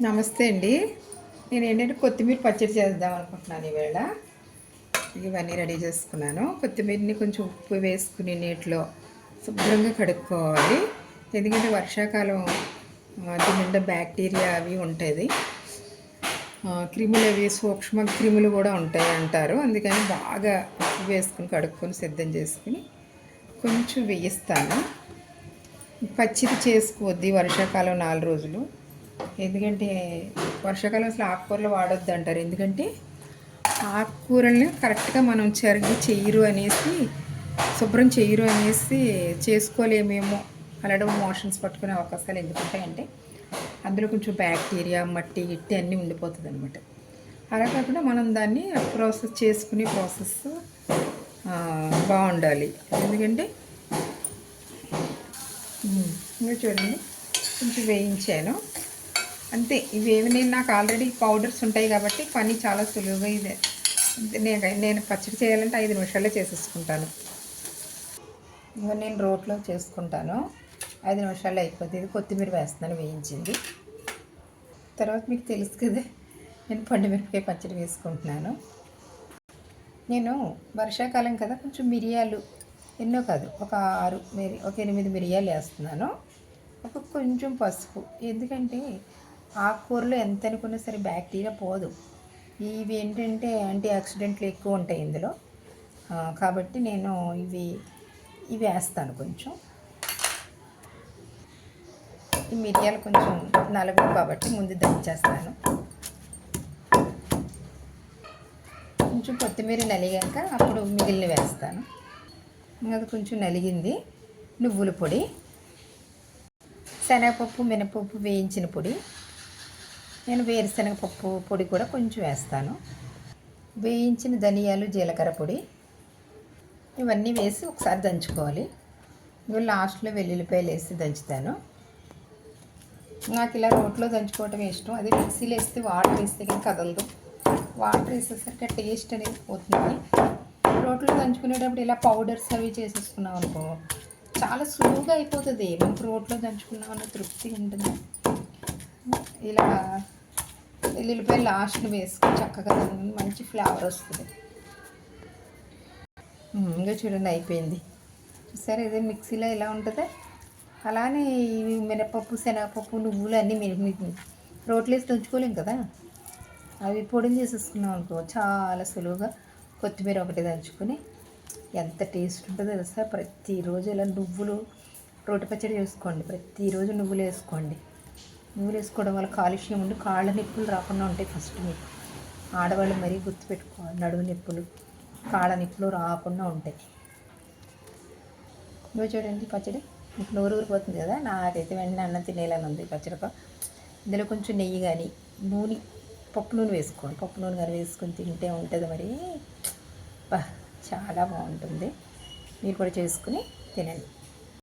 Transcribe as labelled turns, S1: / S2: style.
S1: నమస్తే అండి. నేను ఏంటంటే కొత్తిమీర పచ్చడి చేద్దాం అనుకుంటున్నాను ఈవేళ. ఇవన్నీ రెడీ చేసుకున్నాను. కొత్తిమీరని కొంచెం ఉప్పు వేసుకుని నీటిలో శుభ్రంగా కడుక్కోవాలి. ఎందుకంటే వర్షాకాలం ఆ, దీని బ్యాక్టీరియా అవి ఉంటుంది. క్రిములు అవి సూక్ష్మ క్రిములు కూడా ఉంటాయి అంటారు. అందుకని బాగా ఉప్పు వేసుకుని కడుక్కొని సిద్ధం చేసుకుని కొంచెం వేయిస్తాను. పచ్చిది చేసుకోవద్ది వర్షాకాలం నాలుగు రోజులు. ఎందుకంటే వర్షాకాలం అసలు ఆకుకూరలు వాడొద్దు అంటారు ఎందుకంటే ఆకుకూరల్ని కరెక్ట్గా మనం చెరిగి చెయ్యరు అనేసి శుభ్రం చెయ్యరు అనేసి చేసుకోలేమేమో అలాంటి మోషన్స్ పట్టుకునే అవకాశాలు ఎందుకుంటాయంటే అందులో కొంచెం బ్యాక్టీరియా మట్టి గిట్టి అన్నీ ఉండిపోతుంది అనమాట అలా కాకుండా మనం దాన్ని ప్రాసెస్ చేసుకునే ప్రాసెస్ బాగుండాలి. ఎందుకంటే ఇంకా చూడండి కొంచెం వేయించాను. అంతే ఇవేవి నేను నాకు ఆల్రెడీ పౌడర్స్ ఉంటాయి కాబట్టి పని చాలా సులువుగా ఇదే. నేను నేను పచ్చడి చేయాలంటే ఐదు నిమిషాల్లో చేసేసుకుంటాను. ఇవన్నీ నేను రోట్లో చేసుకుంటాను. ఐదు నిమిషాల్లో అయిపోతుంది ఇది కొత్తిమీర వేస్తున్నాను వేయించింది. తర్వాత మీకు తెలుసు కదా నేను పండు మిరపకాయ పచ్చడి వేసుకుంటున్నాను. నేను వర్షాకాలం కదా కొంచెం మిరియాలు ఎన్నో కాదు ఒక ఆరు మిరి ఒక ఎనిమిది మిరియాలు వేస్తున్నాను. ఒక కొంచెం పసుపు ఎందుకంటే ఆకుకూరలు ఎంత అనుకున్నా సరే బ్యాక్టీరియా పోదు. ఇవి ఏంటంటే యాంటీ ఆక్సిడెంట్లు ఎక్కువ ఉంటాయి ఇందులో. కాబట్టి నేను ఇవి ఇవి వేస్తాను కొంచెం. ఈ మిరియాలు కొంచెం నలుగు కాబట్టి ముందు దంచేస్తాను. కొంచెం కొత్తిమీర నలిగాక అప్పుడు మిగిలిన వేస్తాను. అది కొంచెం నలిగింది. నువ్వుల పొడి శనగపప్పు మినపప్పు వేయించిన పొడి నేను వేరుశనగపప్పు పొడి కూడా కొంచెం వేస్తాను. వేయించిన ధనియాలు జీలకర్ర పొడి ఇవన్నీ వేసి ఒకసారి దంచుకోవాలి. ఇవి లాస్ట్లో వెల్లుల్లిపాయలు వేసి దంచుతాను. నాకు ఇలా రోట్లో దంచుకోవటం ఇష్టం. అదే మిక్సీలో వేస్తే వాటర్ వేస్తే కానీ కదలదు. వాటర్ వేసేసరికి టేస్ట్ అనేది పోతుంది. రోట్లో దంచుకునేటప్పుడు ఇలా పౌడర్స్ అవి చేసేసుకున్నాం అనుకో చాలా సులువుగా అయిపోతుంది. మనకు రోట్లో దంచుకున్నామన్న తృప్తి ఉంటుంది. ఇలా వెల్లుల్లిపాయలు లాస్ట్ వేసుకొని చక్కగా మంచి ఫ్లేవర్ వస్తుంది. ఇంకా చూడండి అయిపోయింది. చూసారా ఇదే మిక్సీలో ఎలా ఉంటుందో? అలానే ఇవి మినపప్పు శనగపప్పు నువ్వులు అన్నీ మిరిమి మీకు రోట్లో వేసి దంచుకోలేం కదా? అవి పొడిని చేసేసుకున్నాం అనుకో చాలా సులువుగా కొత్తిమీర ఒకటి దంచుకొని ఎంత టేస్ట్ ఉంటుందో తెలుసా? ప్రతిరోజు ఇలా నువ్వులు రోటి పచ్చడి చేసుకోండి. ప్రతిరోజు నువ్వులు వేసుకోండి. నువ్వులు వేసుకోవడం వల్ల కాలుష్యం ఉండి కాళ్ళ నొప్పులు రాకుండా ఉంటాయి ఫస్ట్ మీకు. ఆడవాళ్ళు మరీ గుర్తుపెట్టుకోవాలి నడుము నొప్పులు కాళ్ళ నొప్పులు రాకుండా ఉంటాయి. నువ్వు చూడండి పచ్చడి. మీకు నోరు ఊరిపోతుంది కదా? నాకైతే వెంటనే అన్నం తినేలాగా ఉంది పచ్చడితో. ఇందులో కొంచెం నెయ్యి కానీ నూనె పప్పు నూనె వేసుకోండి. పప్పు నూనె కానీ వేసుకొని తింటే ఉంటుంది మరి. చాలా బాగుంటుంది. మీరు కూడా చేసుకుని తినండి.